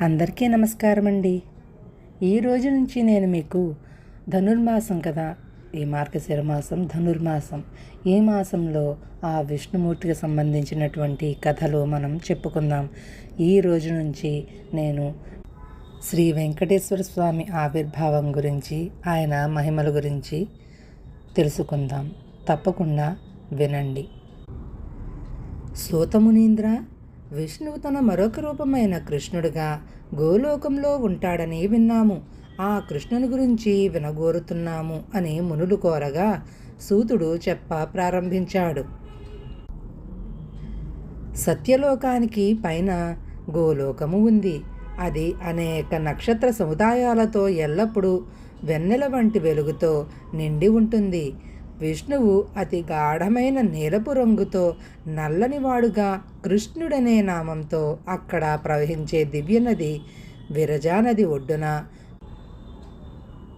అందరికీ నమస్కారం అండి ఈ రోజు నుంచి నేను మీకు ధనుర్మాసం కదా. ఈ మార్గశిర మాసం ధనుర్మాసం. ఈ మాసంలో ఆ విష్ణుమూర్తికి సంబంధించినటువంటి కథలు మనం చెప్పుకుందాం. ఈ రోజు నుంచి నేను శ్రీ వెంకటేశ్వర స్వామి ఆవిర్భావం గురించి ఆయన మహిమల గురించి తెలుసుకుందాం. తప్పకుండా వినండి. సూతమునీంద్ర విష్ణువు తన మరొక రూపమైన కృష్ణుడిగా గోలోకంలో ఉంటాడని విన్నాము. ఆ కృష్ణుని గురించి వినగోరుతున్నాము అని మునులు కోరగా సూతుడు చెప్ప ప్రారంభించాడు. సత్యలోకానికి పైన గోలోకము ఉంది. అది అనేక నక్షత్ర సముదాయాలతో ఎల్లప్పుడూ వెన్నెల వంటి వెలుగుతో నిండి ఉంటుంది. విష్ణువు అతి గాఢమైన నీలపు రంగుతో నల్లనివాడుగా కృష్ణుడనే నామంతో అక్కడ ప్రవహించే దివ్యనది విరజానది ఒడ్డున.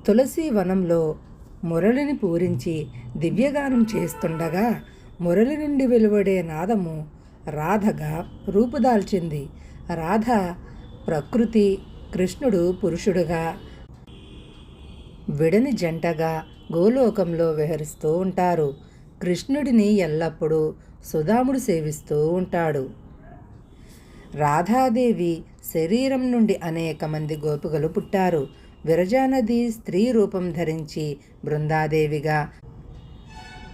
తులసి వనంలో మురళిని పూరించి దివ్యగానం చేస్తుండగా మురళి నుండి వెలువడే నాదము రాధగా రూపుదాల్చింది. రాధ ప్రకృతి కృష్ణుడు పురుషుడుగా విడని జంటగా గోలోకంలో విహరిస్తూ ఉంటారు. కృష్ణుడిని ఎల్లప్పుడూ సుధాముడు సేవిస్తూ ఉంటాడు. రాధాదేవి శరీరం నుండి అనేక మంది గోపికలు పుట్టారు. విరజానది స్త్రీ రూపం ధరించి బృందాదేవిగా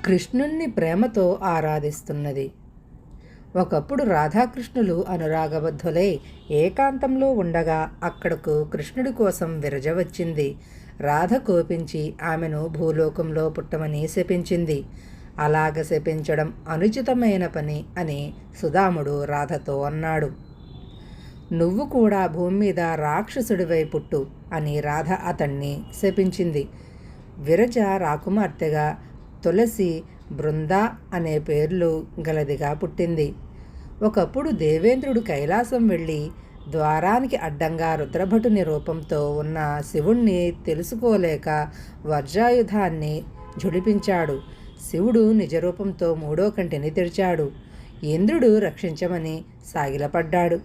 కృష్ణుణ్ణి ప్రేమతో ఆరాధిస్తున్నది. ఒకప్పుడు రాధాకృష్ణులు అనురాగబద్ధులై ఏకాంతంలో ఉండగా అక్కడకు కృష్ణుడి కోసం విరజ వచ్చింది. రాధ కోపించి ఆమెను భూలోకంలో పుట్టమని శపించింది. అలాగ శపించడం అనుచితమైన పని అని సుధాముడు రాధతో అన్నాడు. నువ్వు కూడా భూమి మీద రాక్షసుడివై పుట్టు అని రాధ అతన్ని శపించింది. విరజ రాకుమార్తెగా తులసి బృంద అనే పేర్లు గలదిగా పుట్టింది. ఒకప్పుడు దేవేంద్రుడు కైలాసం వెళ్ళి ద్వారానికి అడ్డంగా రుద్రభటుని రూపంతో ఉన్న శివుణ్ణి తెలుసుకోలేక వజ్రాయుధాన్ని జుడిపించాడు శివుడు నిజరూపంతో మూడో కంటిని తెరిచాడు. ఇంద్రుడు రక్షించమని సాగిలపడ్డాడు.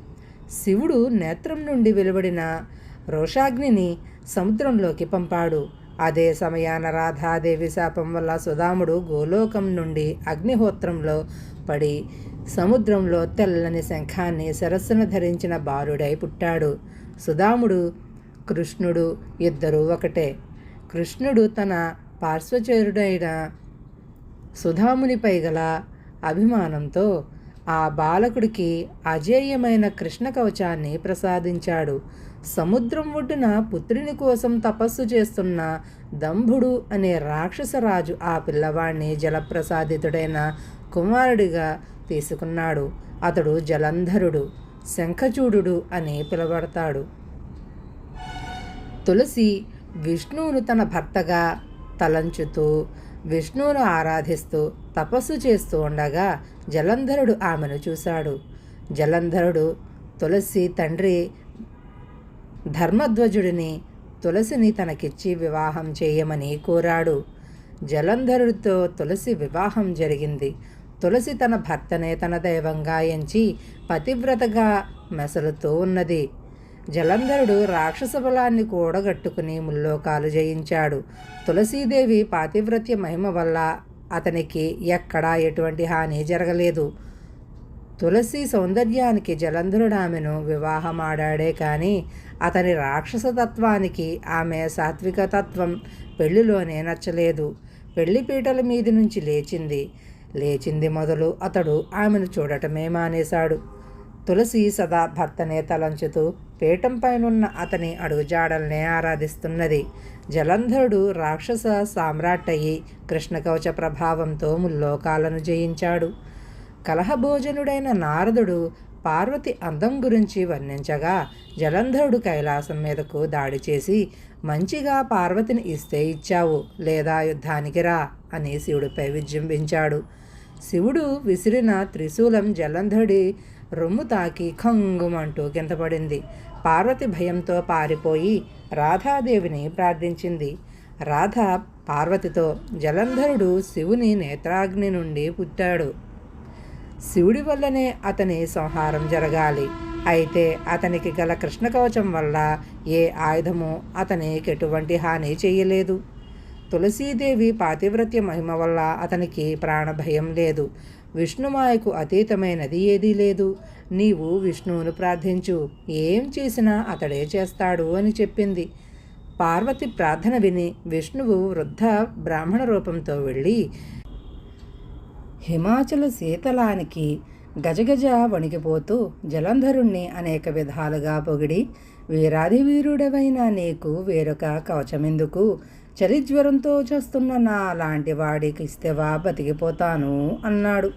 శివుడు నేత్రం నుండి వెలువడిన రోషాగ్నిని సముద్రంలోకి పంపాడు. అదే సమయాన రాధాదేవి శాపం వల్ల సుధాముడు గోలోకం నుండి అగ్నిహోత్రంలో పడి సముద్రంలో తెల్లని శంఖాన్ని సరస్సును ధరించిన బాలుడై పుట్టాడు. సుధాముడు కృష్ణుడు ఇద్దరూ ఒకటే. కృష్ణుడు తన పార్శ్వచరుడైన సుధామునిపై గల అభిమానంతో ఆ బాలకుడికి అజేయమైన కృష్ణ కవచాన్ని ప్రసాదించాడు. సముద్రం ఒడ్డున పుత్రుని కోసం తపస్సు చేస్తున్న దంభుడు అనే రాక్షసరాజు ఆ పిల్లవాణ్ణి జలప్రసాదితుడైన కుమారుడిగా తీసుకున్నాడు. అతడు జలంధరుడు శంఖచూడు అని పిలువడతాడు తులసి విష్ణువును తన భర్తగా తలంచుతూ విష్ణువును ఆరాధిస్తూ తపస్సు చేస్తూ ఉండగా జలంధరుడు ఆమెను చూశాడు. జలంధరుడు తులసి తండ్రి ధర్మధ్వజుడిని తులసిని తనకిచ్చి వివాహం చేయమని కోరాడు. జలంధరుడితో తులసి వివాహం జరిగింది. తులసి తన భర్తనే తన దైవంగా ఎంచి పతివ్రతగా మెసలుతూ ఉన్నది. జలంధరుడు రాక్షస బలాన్ని కూడగట్టుకుని ముల్లోకాలు జయించాడు. తులసీదేవి పాతివ్రత్య మహిమ వల్ల అతనికి ఎక్కడా ఎటువంటి హాని జరగలేదు. తులసి సౌందర్యానికి జలంధరుడు ఆమెను వివాహమాడాడే కానీ అతని రాక్షసతత్వానికి ఆమె సాత్విక తత్వం పెళ్ళిలోనే నచ్చలేదు. పెళ్ళి పీటల మీది నుంచి లేచింది. లేచింది మొదలు అతడు ఆమెను చూడటమే మానేశాడు. తులసి సదా భర్తనే తలంచుతూ పీఠం పైనున్న అతని అడుగుజాడల్నే ఆరాధిస్తున్నది. జలంధరుడు రాక్షస సామ్రాట్టయి కృష్ణకవచ ప్రభావంతో ముల్లోకాలను జయించాడు. కలహభోజనుడైన నారదుడు పార్వతి అందం గురించి వర్ణించగా జలంధరుడు కైలాసం మీదకు దాడి చేసి మంచిగా పార్వతిని ఇస్తే ఇచ్చావు లేదా యుద్ధానికి రా అని శివుడిపై విజృంభించాడు. శివుడు విసిరిన త్రిశూలం జలంధడి రొమ్ము తాకి ఖంగుమంటూ కిందపడింది పార్వతి భయంతో పారిపోయి రాధాదేవిని ప్రార్థించింది. రాధ పార్వతితో జలంధరుడు శివుని నేత్రాగ్ని నుండి పుట్టాడు. శివుడి వల్లనే అతని సంహారం జరగాలి. అయితే అతనికి గల కృష్ణ కవచం వల్ల ఏ ఆయుధము అతనికి ఎటువంటి హాని చేయలేదు. తులసీదేవి పాతివ్రత్య మహిమ వల్ల అతనికి ప్రాణభయం లేదు. విష్ణుమాయకు అతీతమైనది ఏదీ లేదు. నీవు విష్ణువును ప్రార్థించు. ఏం చేసినా అతడే చేస్తాడు అని చెప్పింది. పార్వతి ప్రార్థన విని విష్ణువు వృద్ధ బ్రాహ్మణ రూపంతో వెళ్ళి హిమాచల శీతలానికి గజగజ వణికిపోతూ జలంధరుణ్ణి అనేక విధాలుగా పొగిడి వీరాది వీరుడవైన నీకు వేరొక కవచమెందుకు? చలిజ్వరంతో చేస్తున్న నా లాంటి వాడికి ఇస్తేవా బతికిపోతాను అన్నాడు.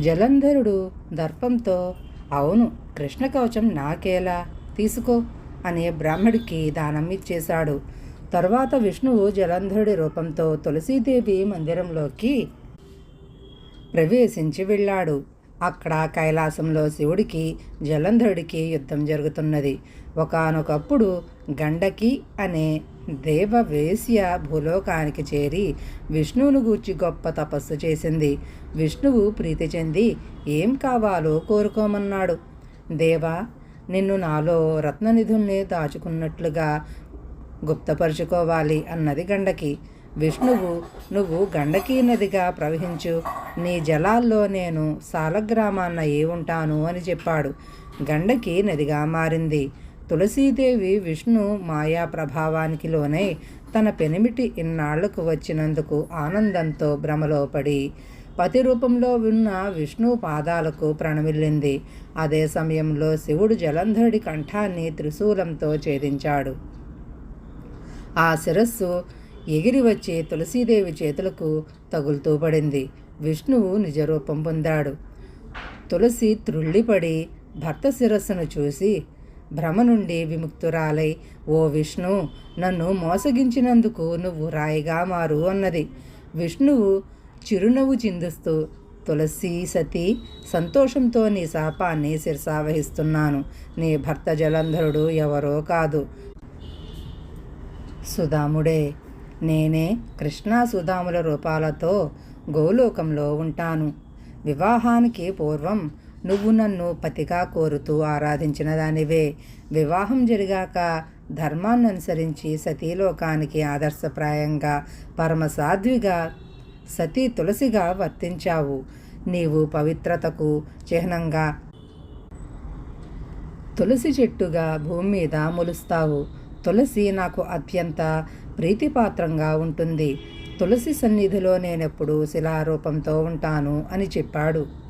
జలంధరుడు దర్పంతో అవును కృష్ణ కవచం నాకేలా? తీసుకో అనే బ్రాహ్మడికి దానం ఇచ్చేశాడు. తర్వాత విష్ణువు జలంధరుడి రూపంతో తులసీదేవి మందిరంలోకి ప్రవేశించి వెళ్ళాడు. అక్కడ కైలాసంలో శివుడికి జలంధరుడికి యుద్ధం జరుగుతున్నది. ఒకనొకప్పుడు గండకి అనే దేవవేశ్య భూలోకానికి చేరి విష్ణువును గూర్చి గొప్ప తపస్సు చేసింది. విష్ణువు ప్రీతి చెంది ఏం కావాలో కోరుకోమన్నాడు. దేవా నిన్ను నాలో రత్ననిధుల్ని దాచుకున్నట్లుగా గుప్తపరుచుకోవాలి అన్నది గండకి. విష్ణువు నువ్వు గండకీ నదిగా ప్రవహించు. నీ జలాల్లో నేను సాలగ్రామాన్న ఏ ఉంటాను అని చెప్పాడు. గండకి నదిగా మారింది. తులసీదేవి విష్ణు మాయా ప్రభావానికి లోనై తన పెనిమిటి ఇన్నాళ్ళకు వచ్చినందుకు ఆనందంతో భ్రమలో పడి పతి రూపంలో ఉన్న విష్ణు పాదాలకు ప్రణమిల్లింది. అదే సమయంలో శివుడు జలంధరుడి కంఠాన్ని త్రిశూలంతో ఛేదించాడు. ఆ శిరస్సు ఎగిరి వచ్చి తులసీదేవి చేతులకు తగులుతూ పడింది. విష్ణువు నిజరూపం పొందాడు. తులసి త్రుళ్ళిపడి భర్త శిరస్సును చూసి భ్రమ నుండి విముక్తురాలై ఓ విష్ణు నన్ను మోసగించినందుకు నువ్వు రాయిగా మారు అన్నది. విష్ణువు చిరునవ్వు చిందిస్తూ తులసి సతీ సంతోషంతో నీ శాపాన్ని శిరసావహిస్తున్నాను. నీ భర్త జలంధరుడు ఎవరో కాదు. సుధాముడే నేనే కృష్ణా సుధాముల రూపాలతో గోలోకంలో ఉంటాను. వివాహానికి పూర్వం నువ్వు నన్ను పతిగా కోరుతూ ఆరాధించిన దానివే. వివాహం జరిగాక ధర్మాన్ని అనుసరించి సతీలోకానికి ఆదర్శప్రాయంగా పరమసాధ్విగా సతీ తులసిగా వర్తించావు. నీవు పవిత్రతకు చిహ్నంగా తులసి చెట్టుగా భూమి మీద మొలుస్తావు. తులసి నాకు అత్యంత ప్రీతిపాత్రంగా ఉంటుంది. తులసి సన్నిధిలో నేనెప్పుడు శిలారూపంతో ఉంటాను అని చెప్పాడు.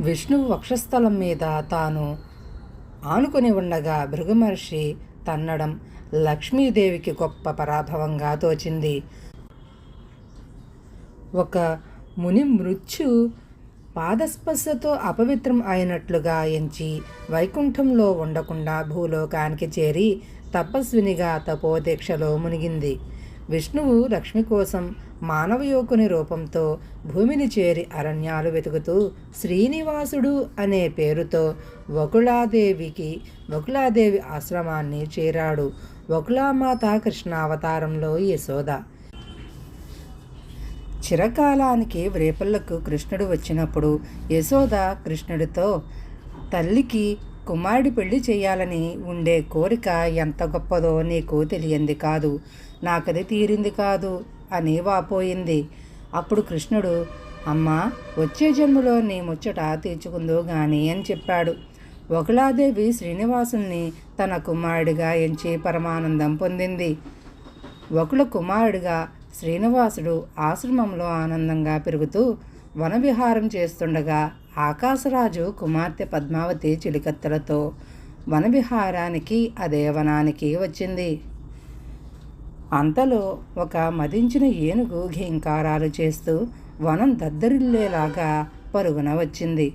విష్ణువు వక్షస్థలం మీద తాను ఆనుకొని ఉండగా భృగుమహర్షి తన్నడం లక్ష్మీదేవికి గొప్ప పరాభవంగా తోచింది. ఒక ముని మృత్యు పాదస్పర్శతో అపవిత్రం అయినట్లుగా ఎంచి వైకుంఠంలో ఉండకుండా భూలోకానికి చేరి తపస్వినిగా తపోదీక్షలో మునిగింది. విష్ణువు లక్ష్మి కోసం మానవ యువకుని రూపంతో భూమిని చేరి అరణ్యాలు వెతుకుతూ శ్రీనివాసుడు అనే పేరుతో వకుళాదేవికి వకుళాదేవి ఆశ్రమాన్ని చేరాడు. వకులామాత కృష్ణావతారంలో యశోద. చిరకాలానికి వ్రేపల్లకు కృష్ణుడు వచ్చినప్పుడు యశోద కృష్ణుడితో తల్లికి కుమారుడి పెళ్ళి చేయాలని ఉండే కోరిక ఎంత గొప్పదో నీకు తెలియంది కాదు. నాకది తీరింది కాదు అని వాపోయింది. అప్పుడు కృష్ణుడు అమ్మా వచ్చే జన్మలో నీ ముచ్చట తీర్చుకుందో గాని అని చెప్పాడు. ఒకలాదేవి శ్రీనివాసుని తన కుమారుడిగా ఎంచి పరమానందం పొందింది. ఒకల కుమారుడిగా శ్రీనివాసుడు ఆశ్రమంలో ఆనందంగా పెరుగుతూ వనవిహారం చేస్తుండగా ఆకాశరాజు కుమార్తె పద్మావతి చిలికత్తెలతో వనవిహారానికి అదే వనానికి వచ్చింది. అంతలో ఒక మదించిన ఏనుగు ఘీంకారాలు చేస్తూ వనం దద్దరిల్లేలాగా పరుగున వచ్చింది.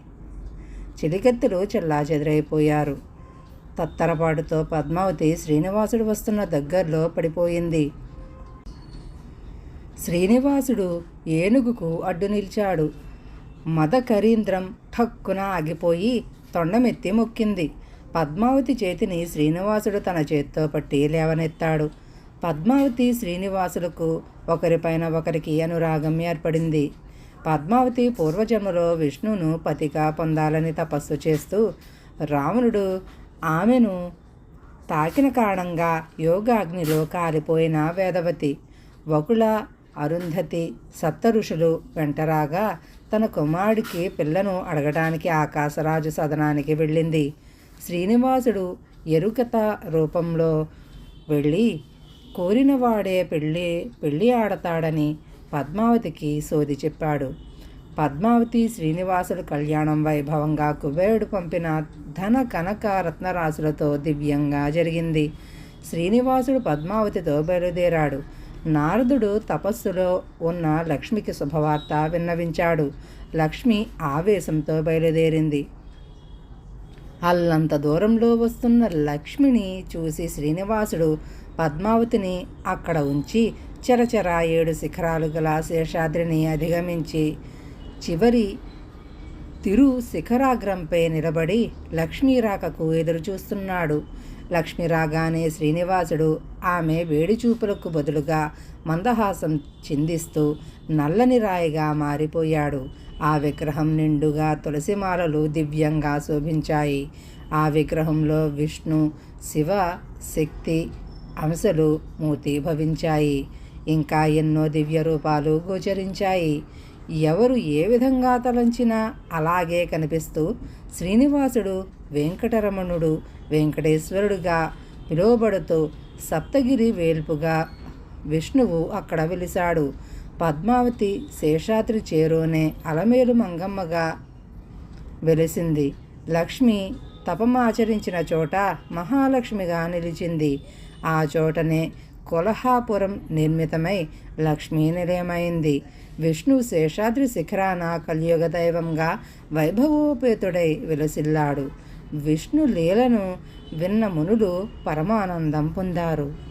చిలికత్తెలు చెల్లాచెదరైపోయారు. తత్తరపాటుతో పద్మావతి శ్రీనివాసుడు వస్తున్న దగ్గరలో పడిపోయింది. శ్రీనివాసుడు ఏనుగుకు అడ్డు నిలిచాడు. మదకరీంద్రం ఠక్కున ఆగిపోయి తొండమెత్తి మొక్కింది. పద్మావతి చేతిని శ్రీనివాసుడు తన చేత్తో పట్టి లేవనెత్తాడు. పద్మావతి శ్రీనివాసులకు ఒకరిపైన ఒకరికి అనురాగం ఏర్పడింది. పద్మావతి పూర్వజన్మలో విష్ణువును పతిగా పొందాలని తపస్సు చేస్తూ రావణుడు ఆమెను తాకిన కారణంగా యోగాగ్నిలో కాలిపోయిన వేదవతి వకుల అరుంధతి సప్త ఋషులు వెంటరాగా తన కుమారుడికి పిల్లను అడగడానికి ఆకాశరాజు సదనానికి వెళ్ళింది. శ్రీనివాసుడు ఎరుకత రూపంలో వెళ్ళి కోరినవాడే పెళ్ళి పెళ్ళి ఆడతాడని పద్మావతికి సోది చెప్పాడు. పద్మావతి శ్రీనివాసుడు కళ్యాణం వైభవంగా కుబేరుడు పంపిన ధన కనక రత్నరాశులతో దివ్యంగా జరిగింది. శ్రీనివాసుడు పద్మావతితో బయలుదేరాడు. నారదుడు తపస్సులో ఉన్న లక్ష్మికి శుభవార్త విన్నవించాడు. లక్ష్మి ఆవేశంతో బయలుదేరింది. అల్లంత దూరంలో వస్తున్న లక్ష్మిని చూసి శ్రీనివాసుడు పద్మావతిని అక్కడ ఉంచి చరచర ఏడు శిఖరాలు గల శేషాద్రిని అధిగమించి చివరి తిరు శిఖరాగ్రంపై నిలబడి లక్ష్మీ రాకకు ఎదురుచూస్తున్నాడు. లక్ష్మి రాగానే శ్రీనివాసుడు ఆమె వేడి చూపులకు బదులుగా మందహాసం చిందిస్తూ నల్లని రాయిగా మారిపోయాడు. ఆ విగ్రహం నిండుగా తులసిమాలలు దివ్యంగా శోభించాయి. ఆ విగ్రహంలో విష్ణు శివ శక్తి అంశలు మూర్తిభవించాయి ఇంకా ఎన్నో దివ్య రూపాలు గోచరించాయి. ఎవరు ఏ విధంగా తలంచినా అలాగే కనిపిస్తూ శ్రీనివాసుడు వెంకటరమణుడు వెంకటేశ్వరుడుగా పిలువబడుతూ సప్తగిరి వేల్పుగా విష్ణువు అక్కడ వెలిశాడు. పద్మావతి శేషాద్రి చేరోనే అలమేలు మంగమ్మగా వెలిసింది. లక్ష్మి తపమాచరించిన చోట మహాలక్ష్మిగా నిలిచింది. ఆ చోటనే కొలహాపురం నిర్మితమై లక్ష్మీ నిలయమైంది. విష్ణు శేషాద్రి శిఖరాన కలియుగ దైవంగా వైభవోపేతుడై విలసిల్లాడు. విష్ణు లీలను విన్న మునులు పరమానందం పొందారు.